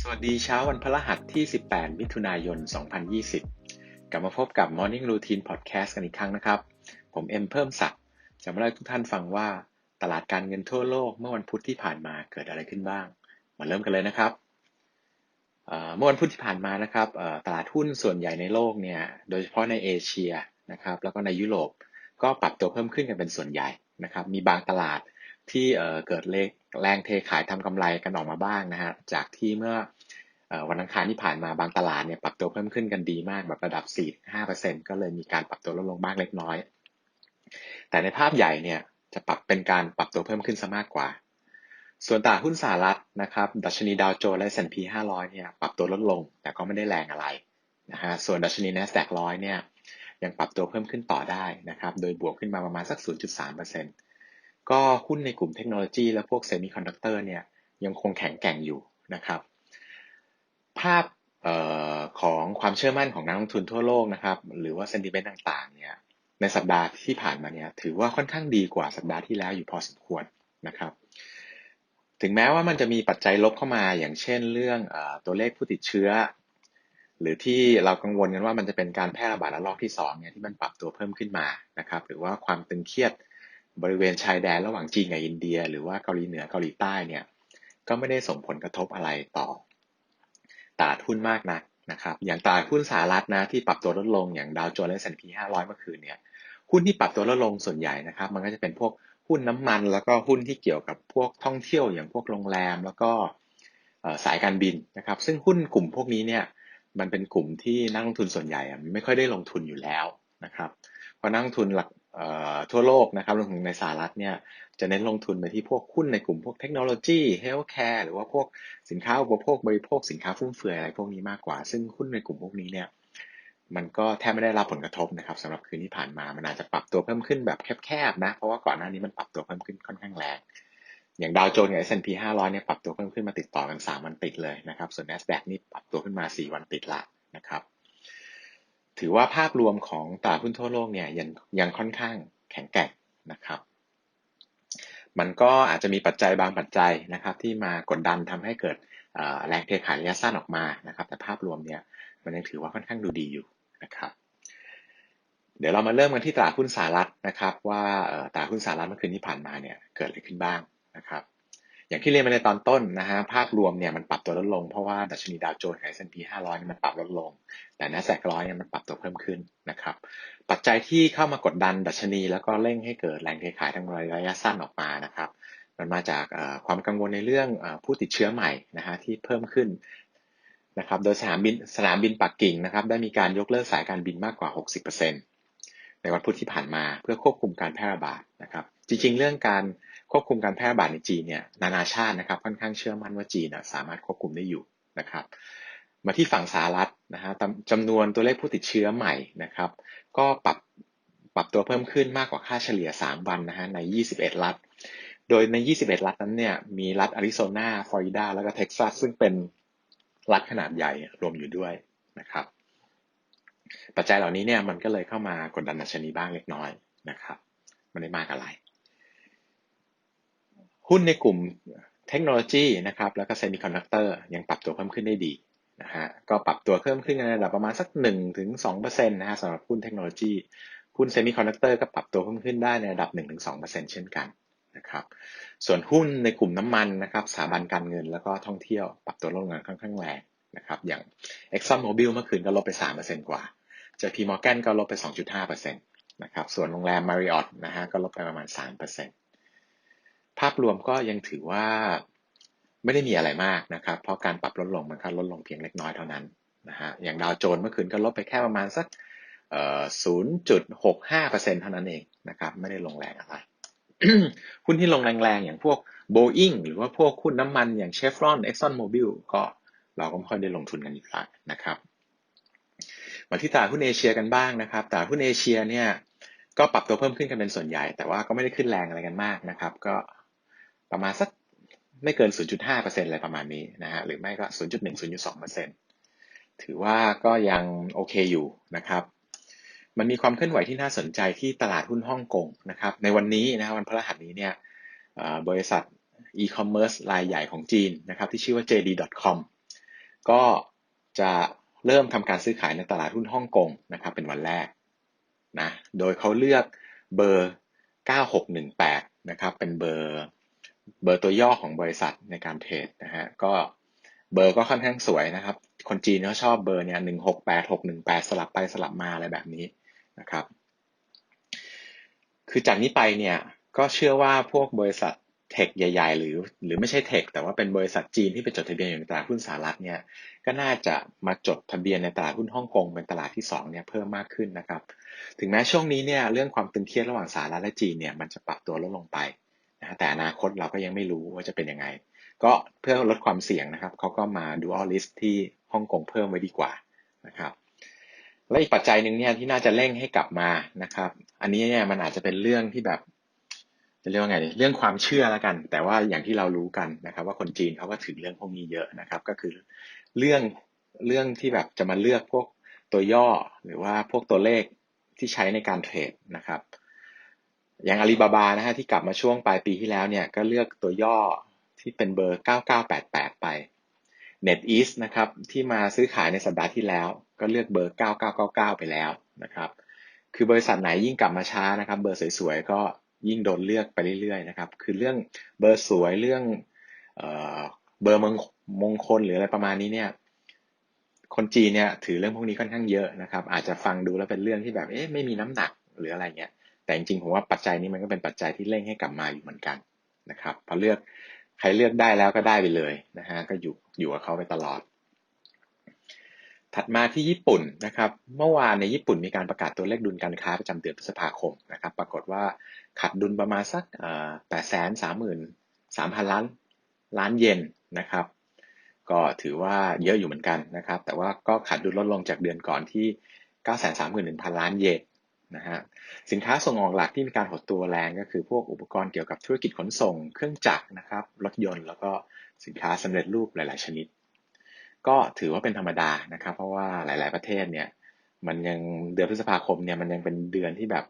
สวัสดีเช้าวันพฤหัสที่ 18 มิถุนายน 2020 กลับมาพบกับ Morning Routine Podcast กันอีกครั้งนะครับ ผมเอ็มเพิ่มศักดิ์จะมาเล่าให้ทุกท่านฟังว่าตลาดการเงินทั่วโลกเมื่อวันพุธที่ผ่านมาเกิดอะไรขึ้นบ้าง มาเริ่มกันเลยนะครับเมื่อวันพุธที่ผ่านมานะครับตลาดหุ้นส่วนใหญ่ในโลกเนี่ยโดยเฉพาะในเอเชียนะครับแล้วก็ในยุโรปก็ปรับตัวเพิ่มขึ้นกันเป็นส่วนใหญ่ นะครับมีบางตลาดที่เเกิดเลขแรงเทขายทำกำไรกันออกมาบ้างนะฮะจากที่เมื่อเอ่อวันอังคารที่ผ่านมาบางตลาดเนี่ยปรับตัวเพิ่มขึ้นกันดีมากแบบระดับ 4-5%ก็เลยมีการปรับตัวลดลงบ้างเล็กน้อย แต่ในภาพใหญ่เนี่ยจะปรับเป็นการปรับตัวเพิ่มขึ้นซะมากกว่า ส่วนตลาดหุ้นสหรัฐนะครับ ดัชนีดาวโจนส์และ S&P 500 เนี่ยปรับตัวลดลง แต่ก็ไม่ได้แรงอะไรนะฮะ ส่วนดัชนี NASDAQ 100 เนี่ย ยังปรับตัวเพิ่มขึ้นต่อได้นะครับ โดยบวกขึ้นมาประมาณสัก 0.3%ก็หุ้นในกลุ่มเทคโนโลยีและพวกเซมิคอนดักเตอร์เนี่ยยังคงแข็งแกร่งอยู่นะครับ ภาพออของความเชื่อมั่นของนักลงทุนทั่วโลกนะครับ หรือว่า sentiment ต่างๆเนี่ยในสัปดาห์ที่ผ่านมาเนี่ยถือว่าค่อนข้างดีกว่าสัปดาห์ที่แล้วอยู่พอสมควรนะครับ ถึงแม้ว่ามันจะมีปัจจัยลบเข้ามาอย่างเช่นเรื่องออตัวเลขผู้ติดเชื้อ หรือที่เรากังวลกันว่ามันจะเป็นการแพร่ระบาดระลอกที่สองเนี่ยที่มันปรับตัวเพิ่มขึ้นมานะครับหรือว่าความตึงเครียดบริเวณชายแดนระหว่างจีนกับอินเดีย หรือว่าเกาหลีเหนือเกาหลีใต้เนี่ยก็ไม่ได้ส่งผลกระทบอะไรต่อตลาดหุ้นมากนักนะครับอย่างตลาดหุ้นสหรัฐนะที่ปรับตัวลดลงอย่างดาวโจนส์และ S&P 500เมื่อคืนเนี่ยหุ้นที่ปรับตัวลดลงส่วนใหญ่นะครับมันก็จะเป็นพวกหุ้นน้ำมัน แล้วก็หุ้นที่เกี่ยวกับพวกท่องเที่ยวอย่างพวกโรงแรม แล้วก็สายการบินนะครับซึ่งหุ้นกลุ่มพวกนี้เนี่ย มันเป็นกลุ่มที่นักลงทุนส่วนใหญ่ไม่ค่อยได้ลงทุนอยู่แล้วนะครับเพราะนักลงทุนหลักทั่วโลกนะครับรวมถึงในสหรัฐเนี่ยจะเน้นลงทุนไปที่พวกหุ้นในกลุ่มพวกเทคโนโลยีเฮลท์แคร์หรือว่าพวกสินค้าอุปโภคบริโภคสินค้าฟุ่มเฟือยอะไรพวกนี้มากกว่า ซึ่งหุ้นในกลุ่มพวกนี้เนี่ยมันก็แทบไม่ได้รับผลกระทบนะครับสำหรับคืนที่ผ่านมามันอาจจะปรับตัวเพิ่มขึ้นแบบแคบๆนะ เพราะว่าก่อนหน้านี้มันปรับตัวเพิ่มขึ้นค่อนข้างแรง อย่างดาวโจนส์กับ S&P 500เนี่ยปรับตัวเพิ่มขึ้นมาติดต่อกัน 3 วันติดเลยนะครับ ส่วน NASDAQ นี่ปรับตัวขึ้นมา 4 วันติดละนะครับ ถือว่าภาพรวมของตลาดหุ้นทั่วโลกเนี่ยยังยังค่อนข้างแข็งแกร่งนะครับ มันก็อาจจะมีปัจจัยบางปัจจัยนะครับที่มากดดันทำให้เกิดแรงเทขายระยะสั้นออกมานะครับ แต่ภาพรวมเนี่ยมันยังถือว่าค่อนข้างดูดีอยู่นะครับเดี๋ยวเรามาเริ่มกันที่ตลาดหุ้นสหรัฐนะครับ ว่าตลาดหุ้นสหรัฐเมื่อคืนที่ผ่านมาเนี่ยเกิดอะไรขึ้นบ้าง นะครับอย่างที่เรียนไปในตอนต้นนะฮะภาพรวมเนี่ยมันปรับตัวลดลงเพราะว่าดัชนีดาวโจนส์กับ S&P 500เนี่ยมันปรับลดลง แต่ NASDAQ 100เนี่ยมันปรับตัวเพิ่มขึ้นนะครับปัจจัยที่เข้ามากดดันดัชนี แล้วก็เร่งให้เกิดแรงเทขายทางระยะสั้นออกมานะครับมันมาจากความกังวลในเรื่องผู้ติดเชื้อใหม่นะฮะที่เพิ่มขึ้นนะครับโดยสนามบินสนามบินปักกิ่งนะครับได้มีการยกเลิกสายการบินมากกว่า 60%ในวันพุธที่ผ่านมาเพื่อควบคุมการแพร่ระบาดนะครับจริงๆ เรื่องการ ควบคุมการแพร่ระบาดในจีนเนี่ยนานาชาตินะครับค่อนข้างเชื่อมั่นว่าจีนน่ะสามารถควบคุมได้อยู่นะครับมาที่ฝั่งสหรัฐนะฮะจำนวนตัวเลขผู้ติดเชื้อใหม่นะครับ ก็ปรับปรับตัวเพิ่มขึ้นมากกว่าค่าเฉลี่ย 3 วันนะฮะใน 21 รัฐ โดยใน 21 รัฐนั้นเนี่ยมีรัฐอาริโซนา ฟลอริดา แล้วก็เท็กซัส ซึ่งเป็นรัฐขนาดใหญ่รวมอยู่ด้วยนะครับ ปัจจัยเหล่านี้เนี่ยมันก็เลยเข้ามากดดันดัชนีบ้างเล็กน้อยนะครับไม่ได้มากอะไร หุ้นในกลุ่มเทคโนโลยีนะครับแล้วก็เซมิคอนดักเตอร์ยังปรับตัวเพิ่มขึ้นได้ดีนะฮะก็ปรับตัวเพิ่มขึ้นในระดับประมาณสัก1ถึง2%นะฮะสำหรับหุ้นเทคโนโลยีหุ้นเซมิคอนดักเตอร์ก็ปรับตัวเพิ่มขึ้นได้ในระดับ1ถึง2%เช่นกันนะครับส่วนหุ้นในกลุ่มน้ำมันนะครับสถาบันการเงินแล้วก็ท่องเที่ยวปรับตัวลดลงค่อนข้างแรงนะครับอย่าง Exxon Mobil เมื่อคืนก็ลบไป 3%กว่า JP Morgan ก็ลบไป 2.5%นะครับส่วนโรงแรม Marriott นะฮะก็ลบไปประมาณ 3% ภาพรวมก็ยังถือว่าไม่ได้มีอะไรมากนะครับ เพราะการปรับลดลงมันก็ลดลงเพียงเล็กน้อยเท่านั้นนะฮะอย่างดาวโจนส์เมื่อคืนก็ลบไปแค่ประมาณสักเอ่อ0.65%เท่านั้นเองนะครับ ไม่ได้ลงแรงอะไรหุ้นที่ลงแรงๆ อย่างพวก Boeing หรือว่าพวกหุ้นน้ำมันอย่าง Chevron Exxon Mobil ก็เราก็ไม่ค่อยได้ลงทุนกันอยู่แล้วนะครับ มาที่ตลาดหุ้นเอเชียกันบ้างนะครับตลาดหุ้นเอเชียเนี่ยก็ปรับตัวเพิ่มขึ้นกันเป็นส่วนใหญ่ แต่ว่าก็ไม่ได้ขึ้นแรงอะไรกันมากนะครับ ก็ ประมาณสักไม่เกิน 0.5%อะไรประมาณนี้นะฮะหรือไม่ก็ 0.1 0.2%ถือว่าก็ยังโอเคอยู่นะครับ มันมีความเคลื่อนไหวที่น่าสนใจที่ตลาดหุ้นฮ่องกงนะครับ ในวันนี้นะวันพฤหัสนี้เนี่ยบริษัทอีคอมเมิร์ซรายใหญ่ของจีนนะครับที่ชื่อว่า JD.com ก็จะเริ่มทำการซื้อขายในตลาดหุ้นฮ่องกงนะครับเป็นวันแรกนะ โดยเขาเลือกเบอร์ 9618 นะครับ เป็นเบอร์ เบอร์ตัวย่อของบริษัทในการเทรดนะฮะก็เบอร์ก็ค่อนข้างสวยนะครับ คนจีนเขาชอบเบอร์เนี่ยหนึ่งหกแปดหกหนึ่งแปดสลับไปสลับมาอะไรแบบนี้นะครับ คือจากนี้ไปเนี่ยก็เชื่อว่าพวกบริษัทเทคใหญ่ๆ หรือหรือไม่ใช่เทคแต่ว่าเป็นบริษัทจีนที่ไปจดทะเบียนอยู่ในตลาดหุ้นสหรัฐเนี่ยก็น่าจะมาจดทะเบียนในตลาดหุ้นฮ่องกงเป็นตลาดที่2เนี่ยเพิ่มมากขึ้นนะครับ ถึงแม้ช่วงนี้เนี่ยเรื่องความตึงเครียดระหว่างสหรัฐและจีนเนี่ยมันจะปรับตัวลดลงไป แต่อนาคตเราก็ยังไม่รู้ว่าจะเป็นยังไง ก็เพื่อลดความเสี่ยงนะครับเขาก็มาดูออลิสที่ฮ่องกงเพิ่มไว้ดีกว่านะครับ และอีกปัจจัยหนึ่งเนี่ยที่น่าจะเร่งให้กลับมานะครับ อันนี้เนี่ยมันอาจจะเป็นเรื่องที่แบบจะเรียกว่าไงเรื่องความเชื่อแล้วกัน แต่ว่าอย่างที่เรารู้กันนะครับ ว่าคนจีนเขาก็ถือเรื่องพวกนี้เยอะนะครับ ก็คือเรื่องเรื่องที่แบบจะมาเลือกพวกตัวย่อหรือว่าพวกตัวเลขที่ใช้ในการเทรดนะครับ อย่างอาลีบาบานะฮะที่กลับมาช่วงปลายปีที่แล้วเนี่ยก็เลือกตัวย่อที่เป็นเบอร์ 9988 ไป NetEase นะครับที่มาซื้อขายในสัปดาห์ที่แล้ว ก็เลือกเบอร์ 9999 ไปแล้วนะครับคือบริษัทไหนยิ่งกลับมาช้านะครับ เบอร์สวยๆก็ยิ่งโดนเลือกไปเรื่อยๆนะครับ คือเรื่องเบอร์สวยเรื่องเบอร์มงมงคลหรืออะไรประมาณนี้เนี่ย คนจีนเนี่ยถือเรื่องพวกนี้ค่อนข้างเยอะนะครับ อาจจะฟังดูแล้วเป็นเรื่องที่แบบเอ๊ะไม่มีน้ำหนักหรืออะไรเงี้ย แต่จริงๆผมว่าปัจจัยนี้มันก็เป็นปัจจัยที่เร่งให้กลับมาอยู่เหมือนกันนะครับพอเลือกใครเลือกได้แล้วก็ได้ไปเลยนะฮะก็อยู่อยู่กับเขาไปตลอด ถัดมาที่ญี่ปุ่นนะครับ เมื่อวานในญี่ปุ่นมีการประกาศตัวเลขดุลการค้าประจำเดือนพฤษภาคมนะครับ ปรากฏว่าขาดดุลประมาณสักแปดแสนสามหมื่นสามพันล้านล้านเยนนะครับ ก็ถือว่าเยอะอยู่เหมือนกันนะครับ แต่ว่าก็ขาดดุลลดลงจากเดือนก่อนที่9 3 1 0 0 0ล้านเยน นะฮะสินค้าส่งออกหลักที่มีการหดตัวแรงก็คือพวกอุปกรณ์เกี่ยวกับธุรกิจขนส่ง เครื่องจักรนะครับรถยนต์แล้วก็สินค้าสำเร็จรูปหลาย ๆ ชนิด ก็ถือว่าเป็นธรรมดานะครับ เพราะว่าหลาย ๆ ประเทศเนี่ยมันยังเดือนพฤษภาคมเนี่ยมันยังเป็นเดือนที่แบบ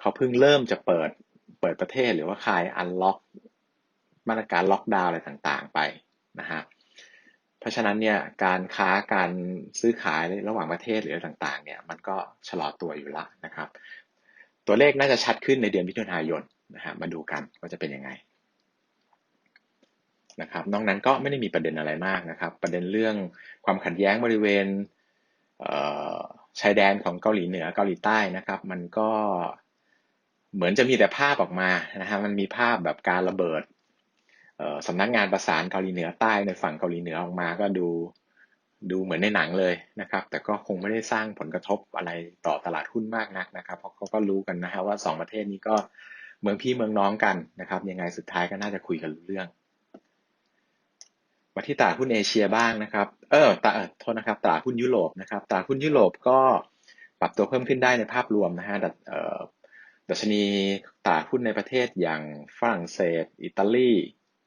เขาเพิ่งเริ่มจะเปิดเปิดประเทศหรือว่าคลายอันล็อกมาตรการล็อกดาวน์อะไรต่าง ๆ ไปนะฮะ เพราะฉะนั้นเนี่ยการค้าการซื้อขายระหว่างประเทศหรืออะไรต่างๆ เนี่ยมันก็ชะลอตัวอยู่ละนะครับ ตัวเลขน่าจะชัดขึ้นในเดือนมิถุนายนนะฮะมาดูกันว่าจะเป็นยังไงนะครับนอกนั้นก็ไม่ได้มีประเด็นอะไรมากนะครับ ประเด็นเรื่องความขัดแย้งบริเวณชายแดนของเกาหลีเหนือเกาหลีใต้นะครับ มันก็เหมือนจะมีแต่ภาพออกมานะฮะมันมีภาพแบบการระเบิด สำนักงานประสานเกาหลีเหนือใต้ในฝั่งเกาหลีเหนือออกมาก็ดูดูเหมือนในหนังเลยนะครับ แต่ก็คงไม่ได้สร้างผลกระทบอะไรต่อตลาดหุ้นมากนักนะครับ เพราะเขาก็รู้กันนะฮะว่าสองประเทศนี้ก็เมืองพี่เมืองน้องกันนะครับ ยังไงสุดท้ายก็น่าจะคุยกันรู้เรื่อง มาที่ตลาดหุ้นเอเชียบ้างนะครับ เออตลาดโทษนะครับตลาดหุ้นยุโรปนะครับตลาดหุ้นยุโรปก็ปรับตัวเพิ่มขึ้นได้ในภาพรวมนะฮะดัชนีตลาดหุ้นในประเทศอย่างฝรั่งเศส อิตาลี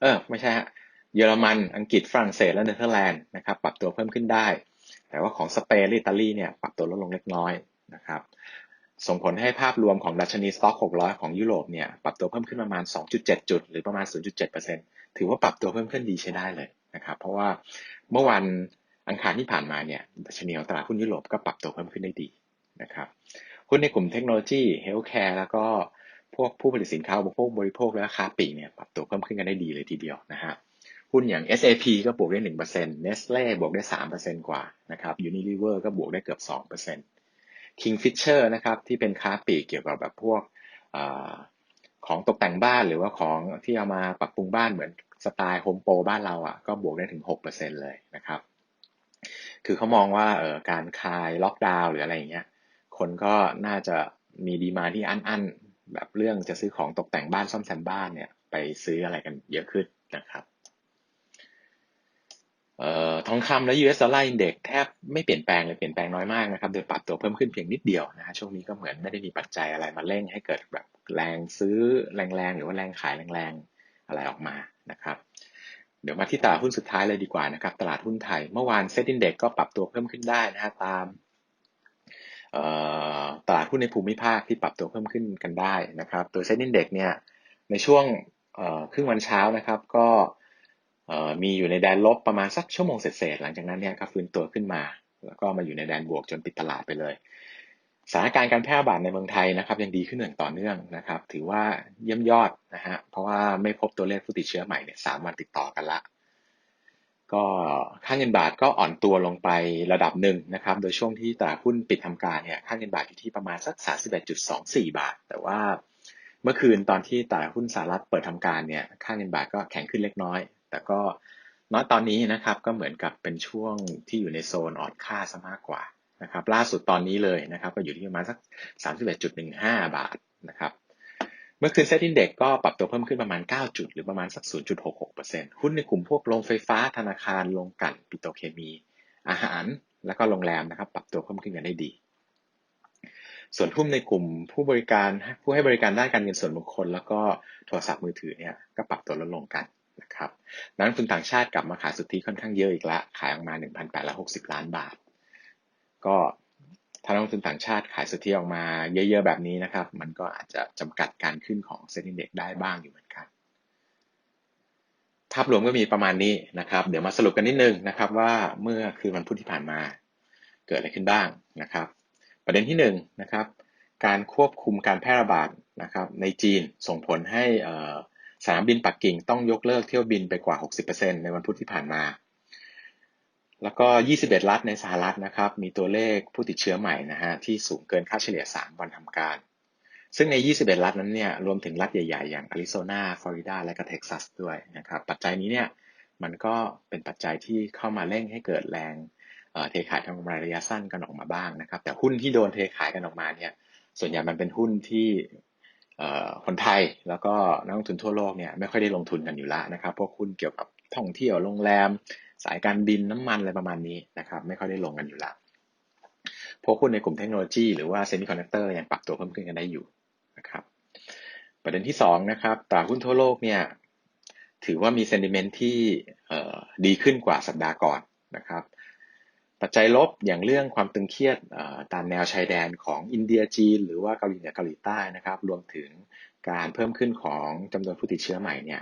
เออไม่ใช่ฮะเยอรมัน อังกฤษ ฝรั่งเศส และเนเธอร์แลนด์นะครับ ปรับตัวเพิ่มขึ้นได้ แต่ว่าของสเปนอิตาลีเนี่ยปรับตัวลดลงเล็กน้อยนะครับ ส่งผลให้ภาพรวมของดัชนีสต็อก 600 ของยุโรปเนี่ยปรับตัวเพิ่มขึ้นประมาณ 2.7 จุด หรือประมาณ 0.7%ถือว่าปรับตัวเพิ่มขึ้นดีใช้ได้เลยนะครับ เพราะว่าเมื่อวันอังคารที่ผ่านมาเนี่ยดัชนีของตลาดหุ้นยุโรปก็ปรับตัวเพิ่มขึ้นได้ดีนะครับ หุ้นในกลุ่มเทคโนโลยี เฮลท์แคร์ แล้วก็ พวกผู้ผลิตสินค้าอุปโภคบริโภค และค้าปลีกเนี่ยปรับตัวเพิ่มขึ้นกันได้ดีเลยทีเดียวนะฮะหุ้นอย่าง SAP ก็บวกได้ 1% Nestle บวกได้ 3%กว่านะครับ Unilever ก็บวกได้เกือบ 2% Kingfisher นะครับที่เป็นค้าปลีกเกี่ยวกับแบบพวกอของตกแต่งบ้านหรือว่าของที่เอามาปรับปรุงบ้านเหมือนสไตล์โฮมโปรบ้านเราอะก็บวกได้ถึง 6%เลยนะครับ คือเขามองว่าเออการคลายล็อกดาวน์หรืออะไรอย่างเงี้ยคนก็น่าจะมีดีมาที่อั้นๆ แบบเรื่องจะซื้อของตกแต่งบ้านซ่อมแซมบ้านเนี่ย ไปซื้ออะไรกันเยอะขึ้นนะครับออทองคำและ US Dollar Index แทบไม่เปลี่ยนแปลงเลยเปลี่ยนแปลงน้อยมากนะครับ โดยปรับตัวเพิ่มขึ้นเพียงนิดเดียวนะฮะช่วงนี้ก็เหมือนไม่ได้มีปัจจัยอะไรมาเร่งให้เกิดแบบแรงซื้อแรงๆ หรือว่าแรงขายแรงๆ อะไรออกมานะครับ เดี๋ยวมาที่ตลาดหุ้นสุดท้ายเลยดีกว่านะครับ ตลาดหุ้นไทย เมื่อวานเซ็ตอินเด็กก็ปรับตัวเพิ่มขึ้นได้นะฮะตาม ตลาดหุ้นในภูมิภาคที่ปรับตัวเพิ่มขึ้นกันได้นะครับตัวเซ็นดินเด็กเนี่ยในช่วงครึ่งวันเช้านะครับก็มีอยู่ในแดนลบประมาณสักชั่วโมงเศษๆหลังจากนั้นเนี่ยก็ฟื้นตัวขึ้นมา แล้วก็มาอยู่ในแดนบวกจนปิดตลาดไปเลยสถานการณ์การแพร่ระบาดในเมืองไทยนะครับยังดีขึ้นอย่างต่อเนื่องนะครับ ถือว่าเยี่ยมยอดนะฮะเพราะว่าไม่พบตัวเลขผู้ติดเชื้อใหม่เนี่ยสามวันติดต่อกันละ ก็ค่าเงินบาทก็อ่อนตัวลงไประดับหนึ่งนะครับ โดยช่วงที่ตลาดหุ้นปิดทำการเนี่ยค่าเงินบาทอยู่ที่ประมาณสัก 31.24 บาท แต่ว่าเมื่อคืนตอนที่ตลาดหุ้นสหรัฐเปิดทำการเนี่ยค่าเงินบาทก็แข็งขึ้นเล็กน้อย แต่ก็น้อยตอนนี้นะครับก็เหมือนกับเป็นช่วงที่อยู่ในโซนอ่อนค่าซะมากกว่านะครับล่าสุดตอนนี้เลยนะครับก็อยู่ที่ประมาณสัก 31.15 บาทนะครับ มื่อคืนเซ็ตอินเด็กก็ปรับตัวเพิ่มขึ้นประมาณ 9 จุด หรือประมาณสัก 0.66%หุ้นในกลุ่มพวกโรงไฟฟ้าธนาคารโรงกลั่นปิโตรเคมี อาหาร แล้วก็โรงแรมนะครับ ปรับตัวเพิ่มขึ้นกันได้ดี ส่วนหุ้นในกลุ่มผู้บริการผู้ให้บริการด้านการเงินส่วนบุคคล แล้วก็โทรศัพท์มือถือเนี่ยก็ปรับตัวลดลงกันนะครับนักทุนต่างชาติกลับมาขายสุทธิค่อนข้างเยอะอีกละขายออกมา 1,860 ล้านบาท ก็ ถ้านักลงทุนต่างชาติขายสุทธิออกมาเยอะๆแบบนี้นะครับ มันก็อาจจะจำกัดการขึ้นของเซ็นดิเด็กได้บ้างอยู่เหมือนกันภาพรวมก็มีประมาณนี้นะครับ เดี๋ยวมาสรุปกันนิดนึงนะครับ ว่าเมื่อคืนวันพุธที่ผ่านมาเกิดอะไรขึ้นบ้างนะครับ ประเด็นที่1นนะครับ การควบคุมการแพร่ระบาดนะครับ ในจีนส่งผลให้สนามบินปักกิ่งต้องยกเลิกเที่ยวบินไปกว่า 60%ในวันพุธที่ผ่านมา แล้วก็ 21 รัฐในสหรัฐนะครับ มีตัวเลขผู้ติดเชื้อใหม่นะฮะที่สูงเกินค่าเฉลี่ย 3 วันทำการ ซึ่งใน 21 รัฐนั้นเนี่ยรวมถึงรัฐใหญ่ ๆ อย่างอาริโซนา ฟลอริดา และก็เท็กซัสด้วยนะครับ ปัจจัยนี้เนี่ยมันก็เป็นปัจจัยที่เข้ามาเร่งให้เกิดแรงเทขายทางกำไรระยะสั้นกันออกมาบ้างนะครับ แต่หุ้นที่โดนเทขายกันออกมาเนี่ย ส่วนใหญ่มันเป็นหุ้นที่คนไทยแล้วก็นักลงทุนทั่วโลกเนี่ยไม่ค่อยได้ลงทุนกันอยู่แล้วนะครับ พวกหุ้นเกี่ยวกับท่องเที่ยวโรงแรม สายการบินน้ำมันอะไรประมาณนี้นะครับ ไม่ค่อยได้ลงกันอยู่ละพวกหุ้นในกลุ่มเทคโนโลยีหรือว่าเซมิคอนดักเตอร์ยังปรับตัวเพิ่มขึ้นกันได้อยู่นะครับประเด็นที่2นะครับตลาดหุ้นทั่วโลกเนี่ยถือว่ามีเซนดิเมนต์ที่ดีขึ้นกว่าสัปดาห์ก่อนนะครับปัจจัยลบอย่างเรื่องความตึงเครียดตามแนวชายแดนของอินเดียจีน หรือว่าเกาหลีเหนือเกาหลีใต้นะครับ รวมถึงการเพิ่มขึ้นของจำนวนผู้ติดเชื้อใหม่เนี่ย